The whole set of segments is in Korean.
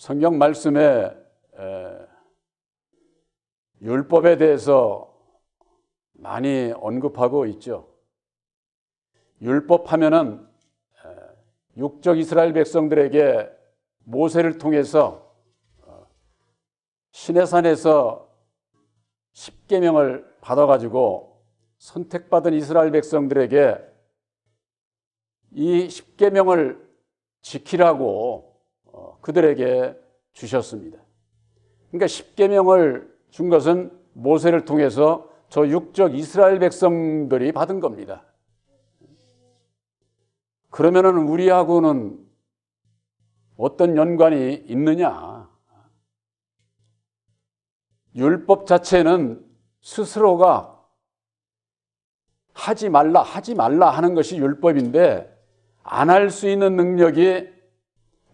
성경 말씀에 에, 율법에 대해서 많이 언급하고 있죠. 율법 하면은 에, 육적 이스라엘 백성들에게 모세를 통해서 어, 시내산에서 십계명을 받아가지고 선택받은 이스라엘 백성들에게 이 십계명을 지키라고 어, 그들에게 주셨습니다. 그러니까 십계명을 준 것은 모세를 통해서 저 육적 이스라엘 백성들이 받은 겁니다. 그러면은 우리하고는 어떤 연관이 있느냐? 율법 자체는 스스로가 하지 말라, 하지 말라 하는 것이 율법인데 안 할 수 있는 능력이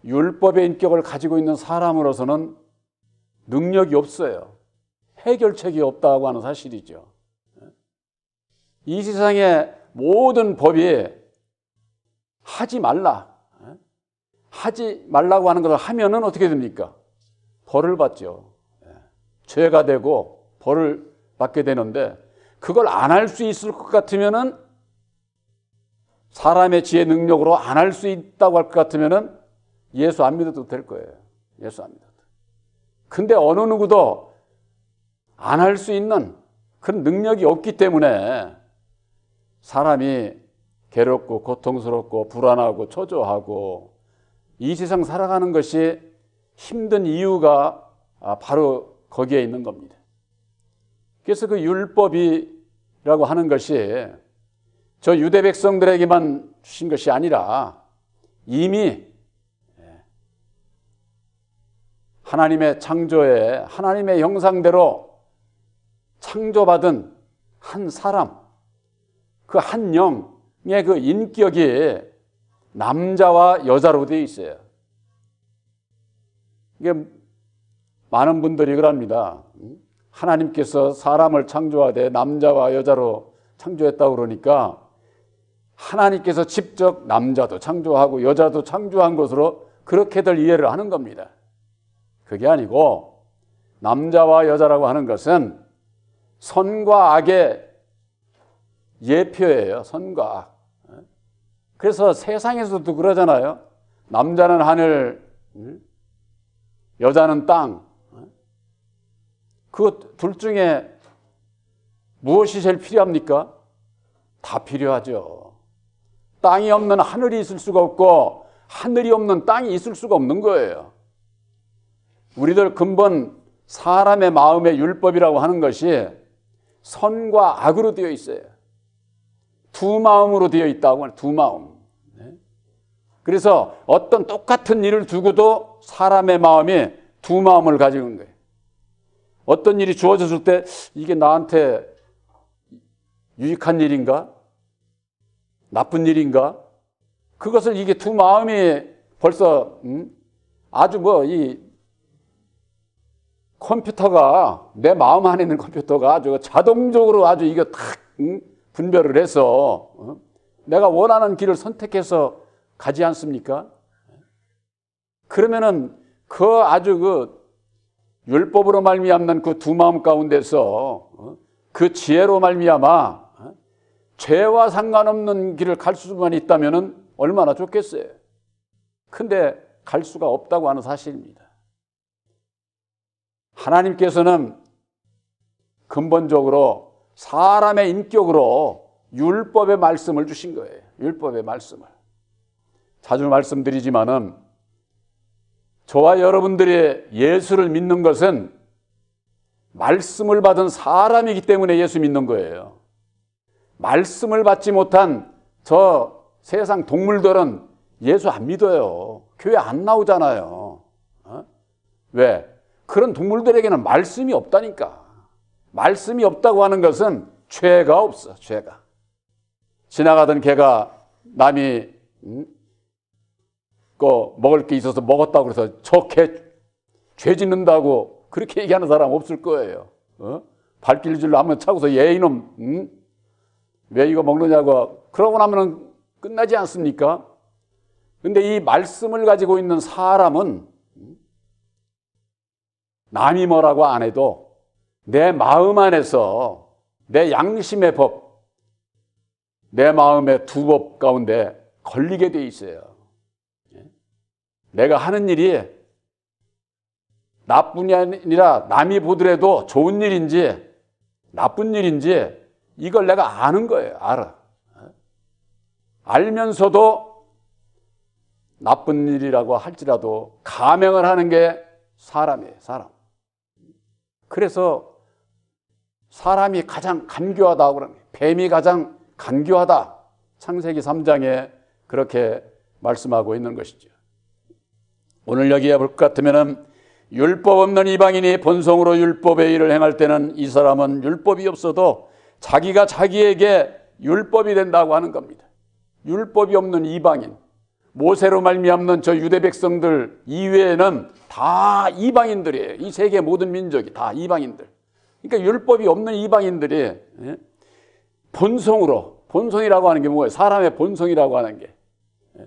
율법의 인격을 가지고 있는 사람으로서는 능력이 없어요. 해결책이 없다고 하는 사실이죠. 이 세상의 모든 법이 하지 말라. 하지 말라고 하는 것을 하면은 어떻게 됩니까? 벌을 받죠. 죄가 되고 벌을 받게 되는데 그걸 안 할 수 있을 것 같으면은 사람의 지혜 능력으로 안 할 수 있다고 할 것 같으면은 예수 안 믿어도 될 거예요. 예수 안 믿어도. 근데 어느 누구도 안 할 수 있는 그런 능력이 없기 때문에 사람이 괴롭고 고통스럽고 불안하고 초조하고 이 세상 살아가는 것이 힘든 이유가 바로 거기에 있는 겁니다. 그래서 그 율법이라고 하는 것이 저 유대 백성들에게만 주신 것이 아니라 이미 하나님의 창조에 하나님의 형상대로 창조받은 한 사람, 그 한 영의 그 인격이 남자와 여자로 되어 있어요. 이게 많은 분들이 그럽니다. 하나님께서 사람을 창조하되 남자와 여자로 창조했다고 그러니까 하나님께서 직접 남자도 창조하고 여자도 창조한 것으로 그렇게들 이해를 하는 겁니다. 그게 아니고 남자와 여자라고 하는 것은 선과 악의 예표예요. 선과 악. 그래서 세상에서도 그러잖아요. 남자는 하늘, 여자는 땅. 그 둘 중에 무엇이 제일 필요합니까? 다 필요하죠. 땅이 없는 하늘이 있을 수가 없고 하늘이 없는 땅이 있을 수가 없는 거예요. 우리들 근본 사람의 마음의 율법이라고 하는 것이 선과 악으로 되어 있어요. 두 마음으로 되어 있다고 하는 두 마음. 네? 그래서 어떤 똑같은 일을 두고도 사람의 마음이 두 마음을 가지고 있는 거예요. 어떤 일이 주어졌을 때 이게 나한테 유익한 일인가? 나쁜 일인가? 그것을 이게 두 마음이 벌써 음? 아주 뭐 이 컴퓨터가 내 마음 안에 있는 컴퓨터가 아주 자동적으로 아주 이거 탁 음? 분별을 해서 어? 내가 원하는 길을 선택해서 가지 않습니까? 그러면은 그 아주 그 율법으로 말미암는 그 두 마음 가운데서 어? 그 지혜로 말미암아 어? 죄와 상관없는 길을 갈 수만 있다면은 얼마나 좋겠어요. 근데 갈 수가 없다고 하는 사실입니다. 하나님께서는 근본적으로 사람의 인격으로 율법의 말씀을 주신 거예요. 율법의 말씀을. 자주 말씀드리지만은 저와 여러분들이 예수를 믿는 것은 말씀을 받은 사람이기 때문에 예수 믿는 거예요. 말씀을 받지 못한 저 세상 동물들은 예수 안 믿어요. 교회 안 나오잖아요. 어? 왜? 그런 동물들에게는 말씀이 없다니까. 말씀이 없다고 하는 것은 죄가 없어, 죄가. 지나가던 개가 남이 음? 그 먹을 게 있어서 먹었다고 그래서 저 개 죄 짓는다고 그렇게 얘기하는 사람 없을 거예요. 어? 발길질로 한번 차고서 얘 이놈 음? 왜 이거 먹느냐고 그러고 나면은 끝나지 않습니까? 근데 이 말씀을 가지고 있는 사람은 남이 뭐라고 안 해도 내 마음 안에서 내 양심의 법, 내 마음의 두 법 가운데 걸리게 돼 있어요. 예? 내가 하는 일이 나뿐이 아니라 남이 보더라도 좋은 일인지 나쁜 일인지 이걸 내가 아는 거예요. 알아. 알면서도 나쁜 일이라고 할지라도 가명을 하는 게 사람이에요. 사람. 그래서 사람이 가장 간교하다고 그러는. 뱀이 가장 간교하다. 창세기 3장에 그렇게 말씀하고 있는 것이죠. 오늘 여기에 볼 것 같으면은 율법 없는 이방인이 본성으로 율법의 일을 행할 때는 이 사람은 율법이 없어도 자기가 자기에게 율법이 된다고 하는 겁니다. 율법이 없는 이방인, 모세로 말미암는 저 유대 백성들 이외에는 다 이방인들이에요. 이 세계 모든 민족이 다 이방인들. 그러니까 율법이 없는 이방인들이 예? 본성으로 본성이라고 하는 게 뭐예요? 사람의 본성이라고 하는 게 예?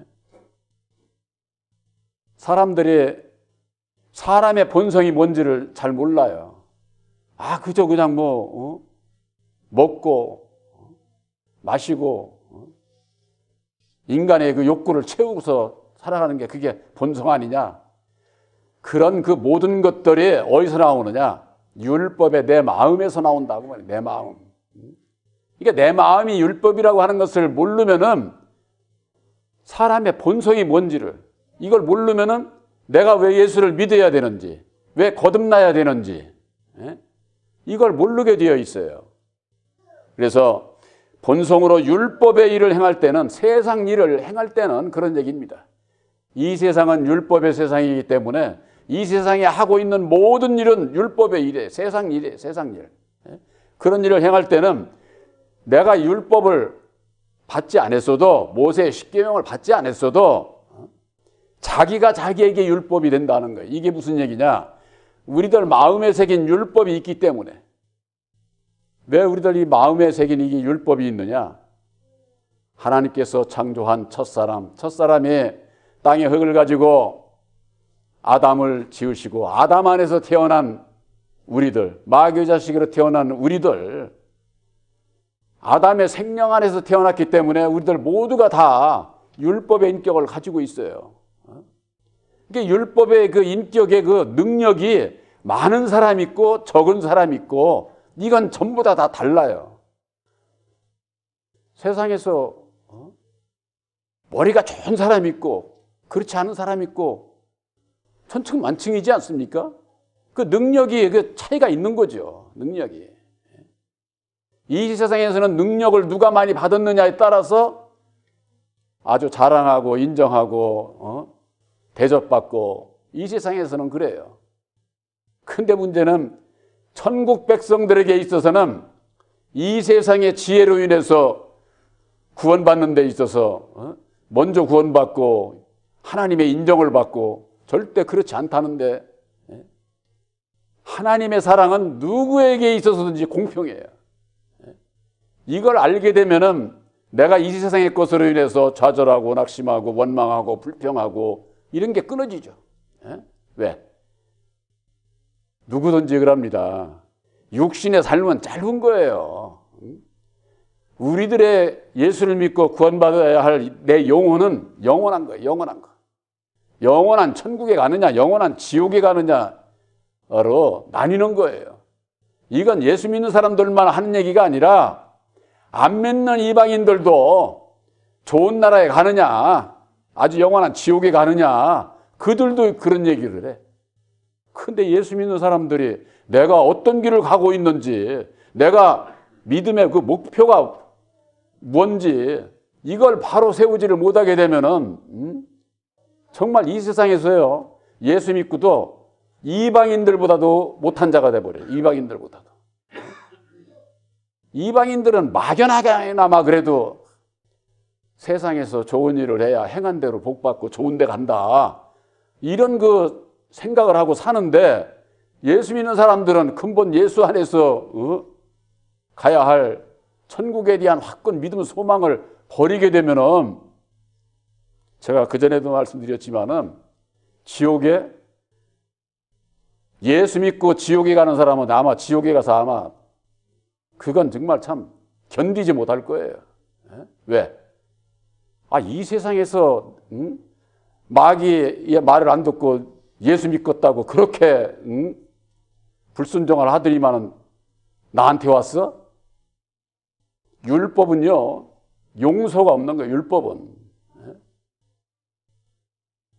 사람들이 사람의 본성이 뭔지를 잘 몰라요. 아, 그저 그냥 뭐, 어? 먹고, 어? 마시고, 어? 인간의 그 욕구를 채우고서 살아가는 게 그게 본성 아니냐? 그런 그 모든 것들이 어디서 나오느냐? 율법의 내 마음에서 나온다고 말이에요. 내 마음. 그러니까 내 마음이 율법이라고 하는 것을 모르면은 사람의 본성이 뭔지를 이걸 모르면은 내가 왜 예수를 믿어야 되는지, 왜 거듭나야 되는지, 예? 이걸 모르게 되어 있어요. 그래서 본성으로 율법의 일을 행할 때는 세상 일을 행할 때는 그런 얘기입니다. 이 세상은 율법의 세상이기 때문에 이 세상에 하고 있는 모든 일은 율법의 일이에요. 세상 일이에요. 세상 일. 예? 그런 일을 행할 때는 내가 율법을 받지 않았어도 모세의 십계명을 받지 않았어도 자기가 자기에게 율법이 된다는 거예요. 이게 무슨 얘기냐? 우리들 마음에 새긴 율법이 있기 때문에 왜 우리들 이 마음에 새긴 이게 율법이 있느냐? 하나님께서 창조한 첫사람, 첫사람이 땅의 흙을 가지고 아담을 지으시고 아담 안에서 태어난 우리들, 마귀 자식으로 태어난 우리들, 아담의 생명 안에서 태어났기 때문에 우리들 모두가 다 율법의 인격을 가지고 있어요. 이게 율법의 그 인격의 그 능력이 많은 사람 있고 적은 사람 있고 이건 전부 다 다 달라요. 세상에서 어? 머리가 좋은 사람 있고 그렇지 않은 사람 있고 천층 만층이지 않습니까? 그 능력이 그 차이가 있는 거죠. 능력이. 이 세상에서는 능력을 누가 많이 받았느냐에 따라서 아주 자랑하고 인정하고 어? 대접받고 이 세상에서는 그래요. 근데 문제는 천국 백성들에게 있어서는 이 세상의 지혜로 인해서 구원받는 데 있어서 어? 먼저 구원받고 하나님의 인정을 받고 절대 그렇지 않다는데 예? 하나님의 사랑은 누구에게 있어서든지 공평해요. 예? 이걸 알게 되면은 내가 이 세상의 것으로 인해서 좌절하고 낙심하고 원망하고 불평하고 이런 게 끊어지죠. 예? 왜? 누구든지 그럽니다. 육신의 삶은 짧은 거예요. 우리들의 예수를 믿고 구원받아야 할 내 영혼은 영원한 거예요. 영원한 거. 영원한 천국에 가느냐, 영원한 지옥에 가느냐로 나뉘는 거예요. 이건 예수 믿는 사람들만 하는 얘기가 아니라 안 믿는 이방인들도 좋은 나라에 가느냐, 아주 영원한 지옥에 가느냐, 그들도 그런 얘기를 해. 근데 예수 믿는 사람들이 내가 어떤 길을 가고 있는지, 내가 믿음의 그 목표가 뭔지, 이걸 바로 세우지를 못하게 되면은, 음? 정말 이 세상에서요, 예수 믿고도 이방인들보다도 못한 자가 돼버려요. 이방인들보다도. 이방인들은 막연하게나마 그래도 세상에서 좋은 일을 해야 행한 대로 복받고 좋은 데 간다. 이런 그 생각을 하고 사는데 예수 믿는 사람들은 근본 예수 안에서 어? 가야 할 천국에 대한 확건 믿음 소망을 버리게 되면은 제가 그전에도 말씀드렸지만은 지옥에 예수 믿고 지옥에 가는 사람은 아마 지옥에 가서 아마 그건 정말 참 견디지 못할 거예요. 예? 왜? 아, 이 세상에서 응? 마귀의 말을 안 듣고 예수 믿겠다고 그렇게 응? 불순종을 하더니만은 나한테 왔어? 율법은요 용서가 없는 거예요. 율법은 예?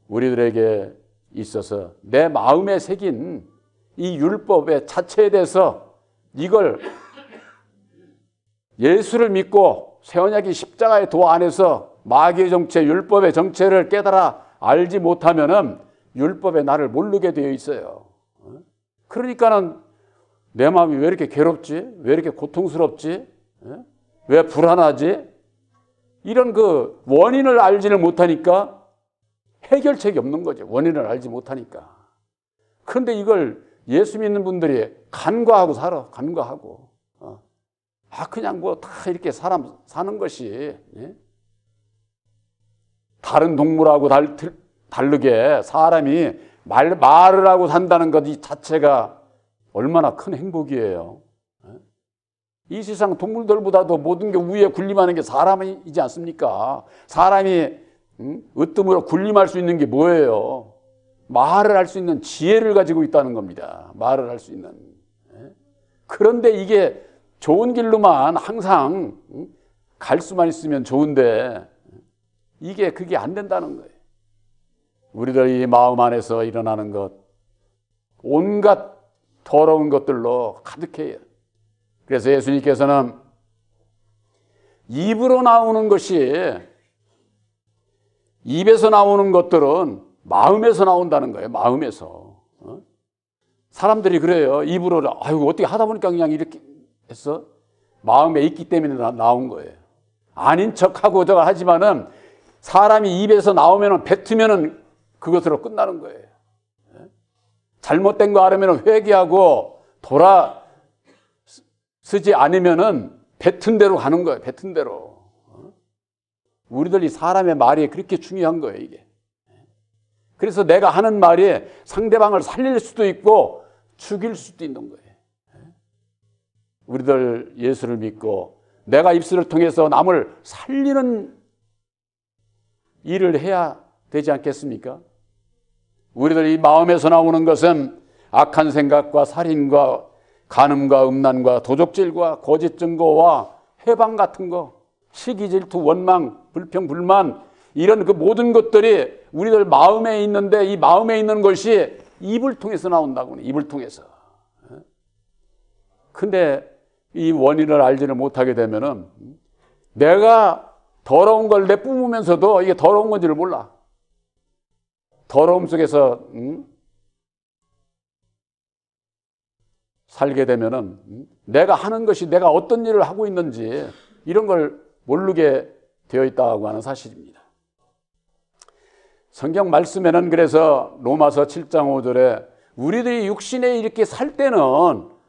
우리들에게 있어서 내 마음에 새긴 이 율법의 자체에 대해서 이걸 예수를 믿고 세원약이 십자가의 도 안에서 마귀의 정체, 율법의 정체를 깨달아 알지 못하면은 율법의 나를 모르게 되어 있어요. 그러니까는 내 마음이 왜 이렇게 괴롭지? 왜 이렇게 고통스럽지? 왜 불안하지? 이런 그 원인을 알지를 못하니까 해결책이 없는 거죠. 원인을 알지 못하니까. 그런데 이걸 예수 믿는 분들이 간과하고 살아. 간과하고. 어. 아, 그냥 뭐 다 이렇게 사람 사는 것이, 예? 다른 동물하고 달, 다르게 사람이 말, 말을 하고 산다는 것 이 자체가 얼마나 큰 행복이에요. 예? 이 세상 동물들보다도 모든 게 위에 군림하는 게 사람이지 않습니까? 사람이 음? 으뜸으로 군림할 수 있는 게 뭐예요? 말을 할 수 있는 지혜를 가지고 있다는 겁니다. 말을 할 수 있는. 예? 그런데 이게 좋은 길로만 항상 음? 갈 수만 있으면 좋은데 이게 그게 안 된다는 거예요. 우리들 이 마음 안에서 일어나는 것, 온갖 더러운 것들로 가득해요. 그래서 예수님께서는 입으로 나오는 것이 입에서 나오는 것들은 마음에서 나온다는 거예요. 마음에서. 어? 사람들이 그래요. 입으로 아유 어떻게 하다 보니까 그냥 이렇게 했어. 마음에 있기 때문에 나, 나온 거예요. 아닌 척하고 저거 하지만은 사람이 입에서 나오면은 뱉으면은 그것으로 끝나는 거예요. 예? 잘못된 거 알으면 회개하고 돌아 쓰지 않으면은 뱉은 대로 가는 거예요. 뱉은 대로. 어? 우리들 이 사람의 말이 그렇게 중요한 거예요, 이게. 그래서 내가 하는 말이 상대방을 살릴 수도 있고 죽일 수도 있는 거예요. 우리들 예수를 믿고 내가 입술을 통해서 남을 살리는 일을 해야 되지 않겠습니까? 우리들 이 마음에서 나오는 것은 악한 생각과 살인과 간음과 음란과 도적질과 거짓 증거와 해방 같은 거, 시기 질투, 원망, 불평, 불만 이런 그 모든 것들이 우리들 마음에 있는데 이 마음에 있는 것이 입을 통해서 나온다고 입을 통해서. 근데 이 원인을 알지를 못하게 되면은 내가 더러운 걸 내 뿜으면서도 이게 더러운 건지를 몰라. 더러움 속에서 음? 살게 되면은 음? 내가 하는 것이 내가 어떤 일을 하고 있는지 이런 걸 모르게 되어 있다고 하는 사실입니다. 성경 말씀에는 그래서 로마서 7장 5절에 우리들이 육신에 이렇게 살 때는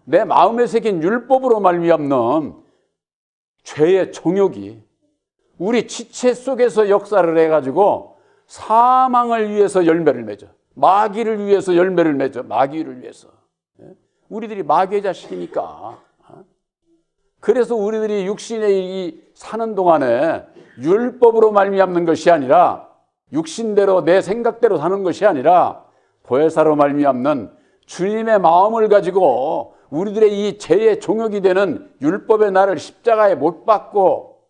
내 마음에 새긴 율법으로 말미암는 죄의 정욕이 우리 지체 속에서 역사를 해가지고 사망을 위해서 열매를 맺어. 마귀를 위해서 열매를 맺어. 마귀를 위해서. 예? 우리들이 마귀의 자식이니까. 어? 그래서 우리들이 육신에 사는 동안에 율법으로 말미암는 것이 아니라 육신대로 내 생각대로 사는 것이 아니라 보혜사로 말미암는 주님의 마음을 가지고 우리들의 이 죄의 종역이 되는 율법의 나를 십자가에 못 박고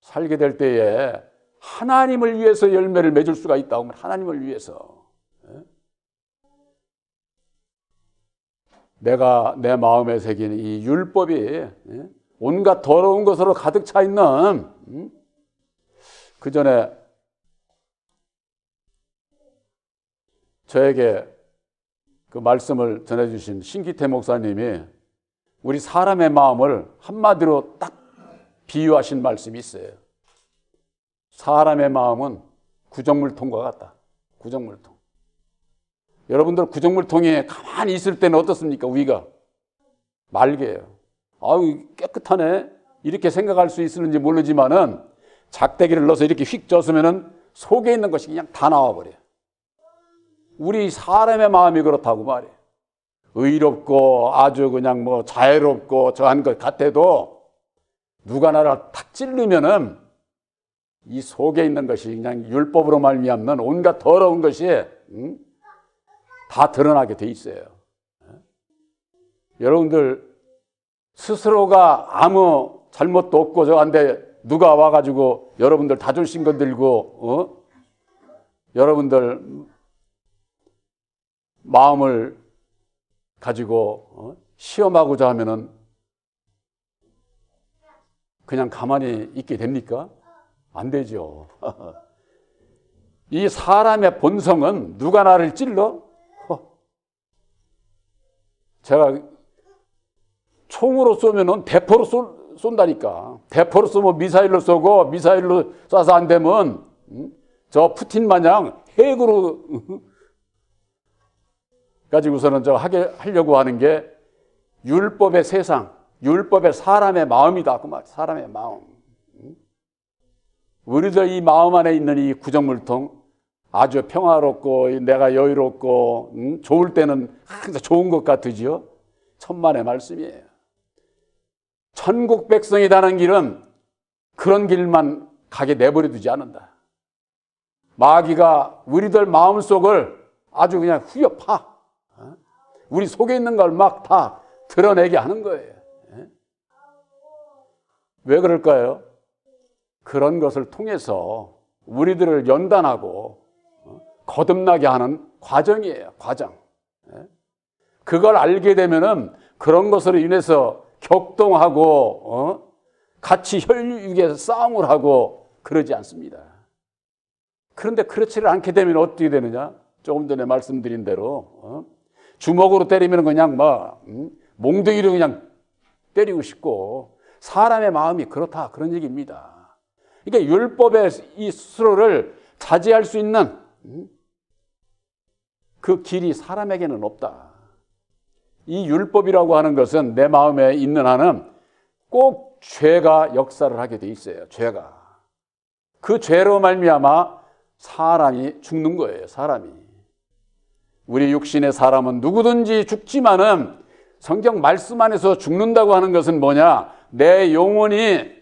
살게 될 때에 하나님을 위해서 열매를 맺을 수가 있다. 하나님을 위해서. 예? 내가 내 마음에 새긴 이 율법이 예? 온갖 더러운 것으로 가득 차 있는 음? 그 전에 저에게 그 말씀을 전해주신 신기태 목사님이 우리 사람의 마음을 한마디로 딱 비유하신 말씀이 있어요. 사람의 마음은 구정물통과 같다. 구정물통. 여러분들 구정물통에 가만히 있을 때는 어떻습니까? 위가 맑게요. 아유 깨끗하네. 이렇게 생각할 수 있는지 모르지만은 작대기를 넣어서 이렇게 휙 쪄으면은 속에 있는 것이 그냥 다 나와 버려. 우리 사람의 마음이 그렇다고 말이에요. 의롭고 아주 그냥 뭐 자애롭고 저한 것 같아도 누가 나를 탁 찌르면은 이 속에 있는 것이 그냥 율법으로 말미암는 온갖 더러운 것이 음? 다 드러나게 돼 있어요. 여러분들 스스로가 아무 잘못도 없고 저한테 누가 와가지고 여러분들 자존심 건들고 어? 여러분들 마음을 가지고 어? 시험하고자 하면은 그냥 가만히 있게 됩니까? 안 되죠. 이 사람의 본성은 누가 나를 찔러? 허. 제가 총으로 쏘면은 대포로 쏠, 쏜다니까. 대포로 쏘면 미사일로 쏘고 미사일로 쏴서 안 되면 음? 저 푸틴 마냥 핵으로 가지고서는 저 하게 하려고 하는 게 율법의 세상, 율법의 사람의 마음이다 그 말. 사람의 마음. 음? 우리들 이 마음 안에 있는 이 구정물통 아주 평화롭고 내가 여유롭고 음? 좋을 때는 항상 좋은 것 같으지요. 천만의 말씀이에요. 천국 백성이라는 길은 그런 길만 가게 내버려 두지 않는다. 마귀가 우리들 마음속을 아주 그냥 후벼 파. 어? 우리 속에 있는 걸 막 다 드러내게 하는 거예요. 예? 왜 그럴까요? 그런 것을 통해서 우리들을 연단하고 어? 거듭나게 하는 과정이에요. 과정. 예? 그걸 알게 되면은 그런 것으로 인해서 격동하고 어? 같이 혈육에서 싸움을 하고 그러지 않습니다. 그런데 그렇지를 않게 되면 어떻게 되느냐? 조금 전에 말씀드린 대로 어? 주먹으로 때리면 그냥 막 음? 몽둥이로 그냥 때리고 싶고 사람의 마음이 그렇다 그런 얘기입니다. 그러니까 율법의 이 스스로를 자제할 수 있는 음? 그 길이 사람에게는 없다. 이 율법이라고 하는 것은 내 마음에 있는 한은 꼭 죄가 역사를 하게 돼 있어요. 죄가 그 죄로 말미암아 사람이 죽는 거예요. 사람이 우리 육신의 사람은 누구든지 죽지만은 성경 말씀 안에서 죽는다고 하는 것은 뭐냐? 내 영혼이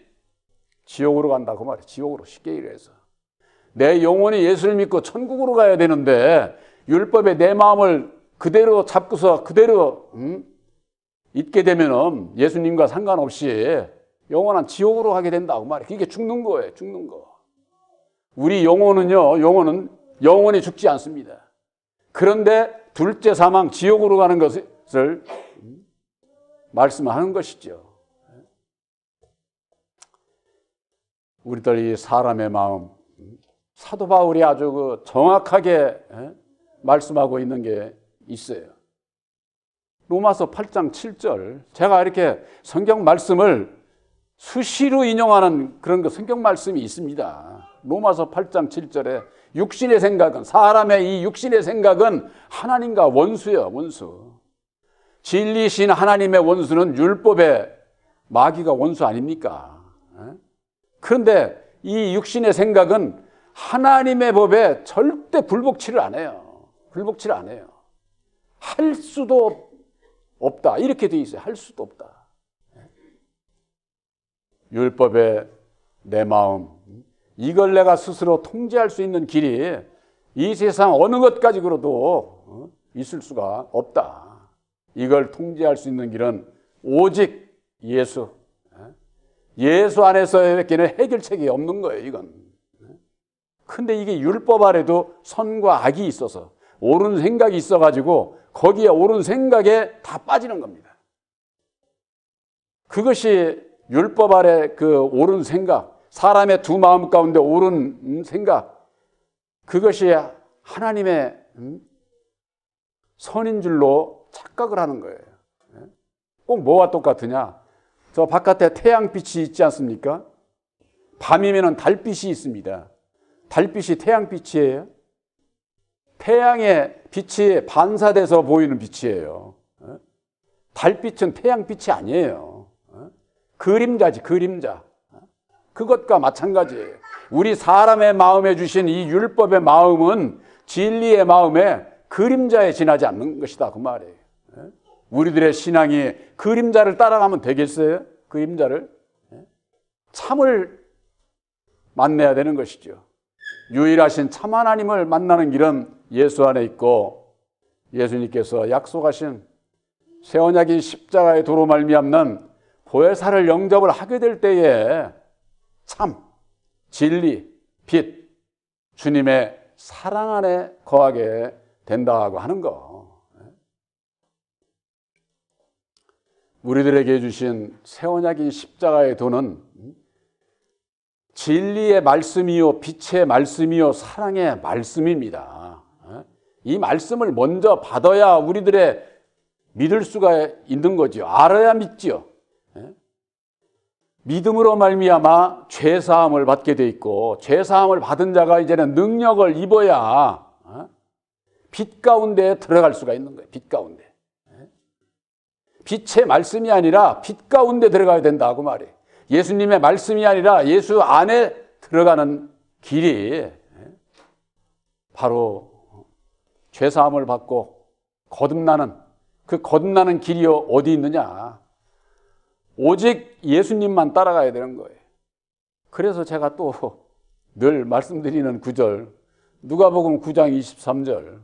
지옥으로 간다고 말이에요. 지옥으로 쉽게 얘기해서 내 영혼이 예수를 믿고 천국으로 가야 되는데 율법에 내 마음을 그대로 잡고서 그대로 음? 있게 되면은 예수님과 상관없이 영원한 지옥으로 가게 된다고 말이에요. 그게 죽는 거예요. 죽는 거. 우리 영혼은요. 영혼은 영원히 죽지 않습니다. 그런데 둘째 사망 지옥으로 가는 것을 말씀하는 것이죠. 우리들 이 사람의 마음 사도 바울이 아주 그 정확하게 말씀하고 있는 게 있어요. 로마서 8장 7절. 제가 이렇게 성경 말씀을 수시로 인용하는 그런 그 성경 말씀이 있습니다. 로마서 8장 7절에 육신의 생각은 사람의 이 육신의 생각은 하나님과 원수예요, 원수. 진리신 하나님의 원수는 율법의 마귀가 원수 아닙니까? 그런데 이 육신의 생각은 하나님의 법에 절대 불복치를 안 해요. 불복치를 안 해요. 할 수도 없다. 이렇게 돼 있어요. 할 수도 없다. 율법의 내 마음. 이걸 내가 스스로 통제할 수 있는 길이 이 세상 어느 것 가지고도 있을 수가 없다. 이걸 통제할 수 있는 길은 오직 예수. 예수 안에서밖에는 해결책이 없는 거예요, 이건. 근데 이게 율법 아래도 선과 악이 있어서 옳은 생각이 있어가지고 거기에 옳은 생각에 다 빠지는 겁니다. 그것이 율법 아래 그 옳은 생각, 사람의 두 마음 가운데 옳은 생각, 그것이 하나님의 선인 줄로 착각을 하는 거예요. 꼭 뭐와 똑같으냐? 저 바깥에 태양빛이 있지 않습니까? 밤이면 달빛이 있습니다. 달빛이 태양빛이에요. 태양의 빛이 반사돼서 보이는 빛이에요. 달빛은 태양빛이 아니에요. 그림자지, 그림자. 그것과 마찬가지예요. 우리 사람의 마음에 주신 이 율법의 마음은 진리의 마음에 그림자에 지나지 않는 것이다. 그 말이에요. 우리들의 신앙이 그림자를 따라가면 되겠어요? 그림자를? 예? 참을 만나야 되는 것이죠. 유일하신 참 하나님을 만나는 길은 예수 안에 있고 예수님께서 약속하신 새 언약인 십자가의 도로 말미암는 보혜사를 영접을 하게 될 때에 참 진리, 빛, 주님의 사랑 안에 거하게 된다고 하는 거. 우리들에게 주신 새 언약인 십자가의 도는 진리의 말씀이요, 빛의 말씀이요, 사랑의 말씀입니다. 이 말씀을 먼저 받아야 우리들의 믿을 수가 있는 거죠. 알아야 믿죠. 믿음으로 말미암아 죄 사함을 받게 돼 있고 죄 사함을 받은 자가 이제는 능력을 입어야 빛 가운데 들어갈 수가 있는 거예요. 빛 가운데. 빛의 말씀이 아니라 빛 가운데 들어가야 된다고 말해요. 예수님의 말씀이 아니라 예수 안에 들어가는 길이 바로 죄 사함을 받고 거듭나는 그 거듭나는 길이 어디 있느냐? 오직 예수님만 따라가야 되는 거예요. 그래서 제가 또 늘 말씀드리는 구절, 누가복음 9장 23절.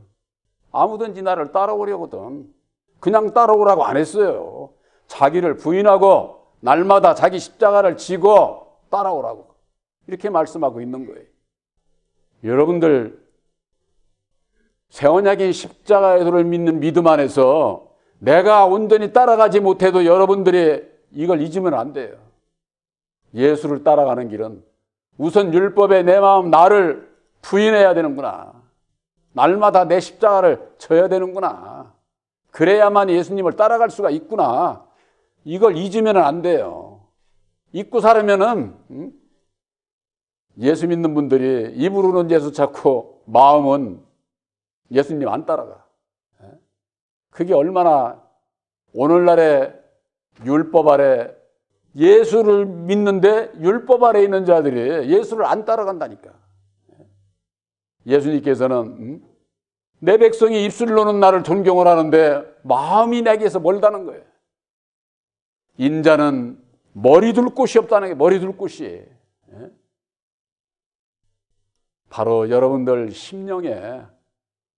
아무든지 나를 따라오려거든. 그냥 따라오라고 안 했어요. 자기를 부인하고 날마다 자기 십자가를 지고 따라오라고. 이렇게 말씀하고 있는 거예요. 여러분들, 세원약인 십자가의 도를 믿는 믿음 안에서 내가 온전히 따라가지 못해도 여러분들이 이걸 잊으면 안 돼요. 예수를 따라가는 길은 우선 율법에 내 마음 나를 부인해야 되는구나. 날마다 내 십자가를 져야 되는구나. 그래야만 예수님을 따라갈 수가 있구나. 이걸 잊으면 안 돼요. 잊고 살으면은 음? 예수 믿는 분들이 입으로는 예수 찾고 마음은 예수님 안 따라가. 그게 얼마나 오늘날의 율법 아래 예수를 믿는데 율법 아래 있는 자들이 예수를 안 따라간다니까. 예수님께서는 음? 내 백성이 입술로는 나를 존경을 하는데 마음이 내게서 멀다는 거예요. 인자는 머리 둘 곳이 없다는 게 머리 둘 곳이. 바로 여러분들 심령에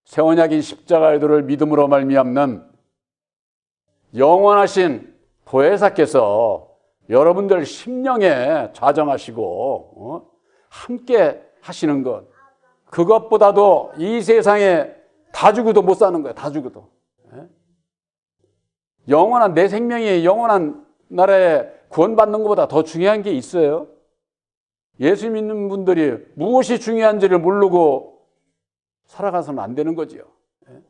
세원약인 십자가의 도를 믿음으로 말미암는 영원하신 보혜사께서 여러분들 심령에 좌정하시고 어? 함께 하시는 것 그것보다도 이 세상에 다 죽어도 못 사는 거예요. 다 죽어도. 예? 영원한 내 생명이 영원한 나라에 구원받는 것보다 더 중요한 게 있어요. 예수 믿는 분들이 무엇이 중요한지를 모르고 살아가서는 안 되는 거지요. 예?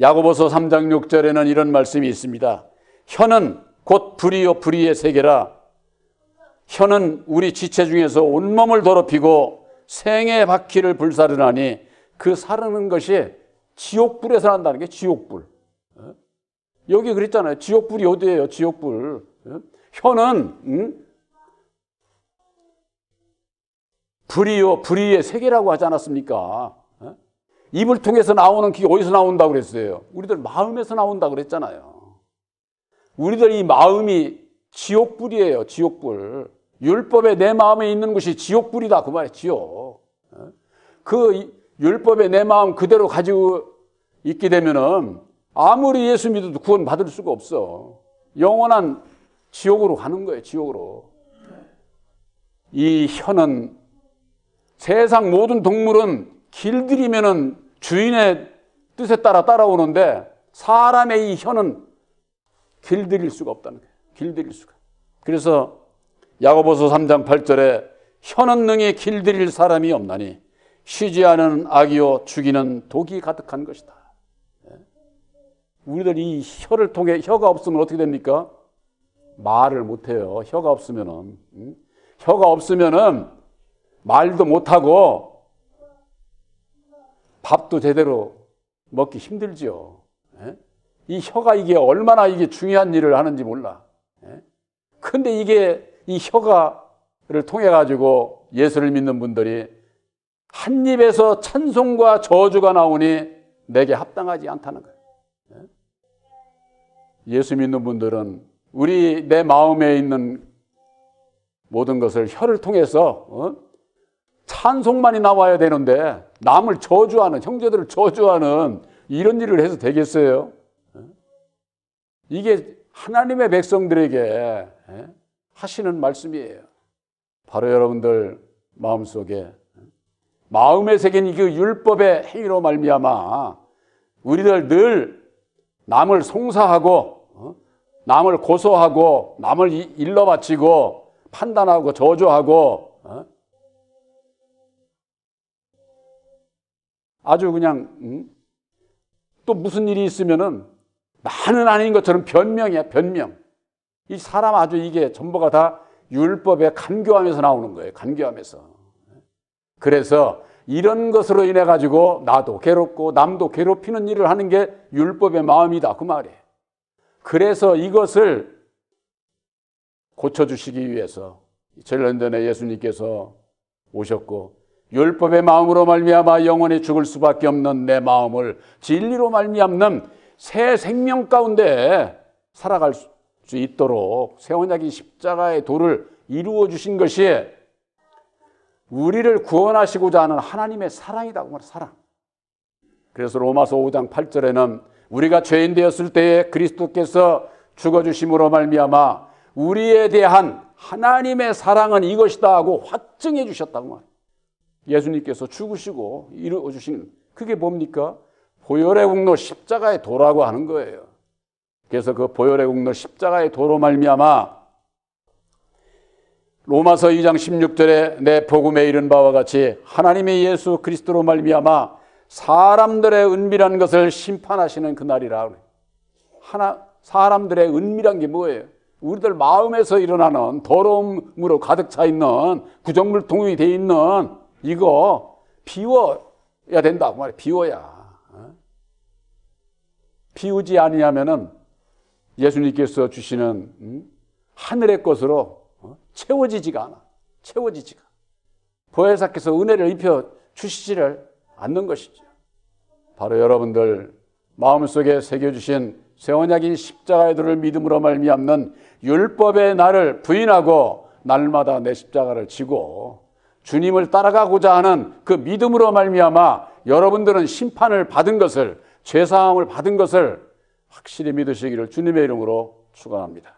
야고보서 3장 6절에는 이런 말씀이 있습니다. 혀는 곧 불이요 불의의 세계라. 혀는 우리 지체 중에서 온몸을 더럽히고 생의 바퀴를 불사르나니 그 사르는 것이 지옥불에서 난다는 게 지옥불. 어? 여기 그랬잖아요. 지옥불이 어디예요? 지옥불. 어? 혀는 음? 불이요 불의의 세계라고 하지 않았습니까? 어? 입을 통해서 나오는 게 어디서 나온다고 그랬어요? 우리들 마음에서 나온다고 그랬잖아요. 우리들 이 마음이 지옥불이에요. 지옥불. 율법에 내 마음에 있는 것이 지옥불이다. 그 말이에요. 지옥. 그 율법에 내 마음 그대로 가지고 있게 되면은 아무리 예수 믿어도 구원 받을 수가 없어. 영원한 지옥으로 가는 거예요. 지옥으로. 이 혀는 세상 모든 동물은 길들이면은 주인의 뜻에 따라 따라오는데 사람의 이 혀는 길들일 수가 없다는 거예요. 길들일 수가. 그래서 야고보서 3장 8절에 혀는 능히 길들일 사람이 없나니 쉬지 않은 악이요 죽이는 독이 가득한 것이다. 예. 우리들 이 혀를 통해 혀가 없으면 어떻게 됩니까? 말을 못 해요. 혀가 없으면은 혀가 없으면은 말도 못 하고 밥도 제대로 먹기 힘들지요. 예? 이 혀가 이게 얼마나 이게 중요한 일을 하는지 몰라. 예? 근데 이게 이 혀가를 통해 가지고 예수를 믿는 분들이 한 입에서 찬송과 저주가 나오니 내게 합당하지 않다는 거예요. 예? 예수 믿는 분들은 우리 내 마음에 있는 모든 것을 혀를 통해서 어? 찬송만이 나와야 되는데 남을 저주하는 형제들을 저주하는 이런 일을 해서 되겠어요? 어? 이게 하나님의 백성들에게 예? 하시는 말씀이에요. 바로 여러분들 마음속에 마음에 새긴 그 율법의 행위로 말미암아 우리들 늘 남을 송사하고 어? 남을 고소하고 남을 이- 일러 바치고 판단하고 저주하고 어? 아주 그냥 음? 또 무슨 일이 있으면은 나는 아닌 것처럼 변명이야 변명. 이 사람 아주 이게 전부가 다 율법에 간교하면서 나오는 거예요. 간교하면서. 그래서 이런 것으로 인해 가지고 나도 괴롭고 남도 괴롭히는 일을 하는 게 율법의 마음이다 그 말이에요. 그래서 이것을 고쳐주시기 위해서 전년전에 예수님께서 오셨고 율법의 마음으로 말미암아 영원히 죽을 수밖에 없는 내 마음을 진리로 말미암는 새 생명 가운데 살아갈 수 있도록 새 언약인 십자가의 도를 이루어 주신 것이 우리를 구원하시고자 하는 하나님의 사랑이다. 그말 사랑. 그래서 로마서 5장 8절에는 우리가 죄인 되었을 때에 그리스도께서 죽어 주심으로 말미암아 우리에 대한 하나님의 사랑은 이것이다 하고 확증해 주셨다고 말. 예수님께서 죽으시고 이루어 주신 그게 뭡니까? 보혈의 국로 십자가의 도라고 하는 거예요. 그래서 그 보혈의 국로 십자가의 도로 말미암아 로마서 2장 16절에 내 복음에 이른 바와 같이 하나님의 예수 그리스도로 말미암아 사람들의 은밀한 것을 심판하시는 그날이라. 하나 사람들의 은밀한 게 뭐예요? 우리들 마음에서 일어나는 더러움으로 가득 차 있는 구정물통이 돼 있는 이거 비워야 된다고 말해. 비워야. 어? 비우지 아니하면은 예수님께서 주시는 음? 하늘의 것으로 어? 채워지지가 않아. 채워지지가. 보혜사께서 은혜를 입혀 주시지를 않는 것이죠. 바로 여러분들 마음속에 새겨주신 세원약인 십자가의 도를 믿음으로 말미암는 율법의 나를 부인하고 날마다 내 십자가를 지고 주님을 따라가고자 하는 그 믿음으로 말미암아 여러분들은 심판을 받은 것을 죄 사함을 받은 것을 확실히 믿으시기를 주님의 이름으로 축원합니다.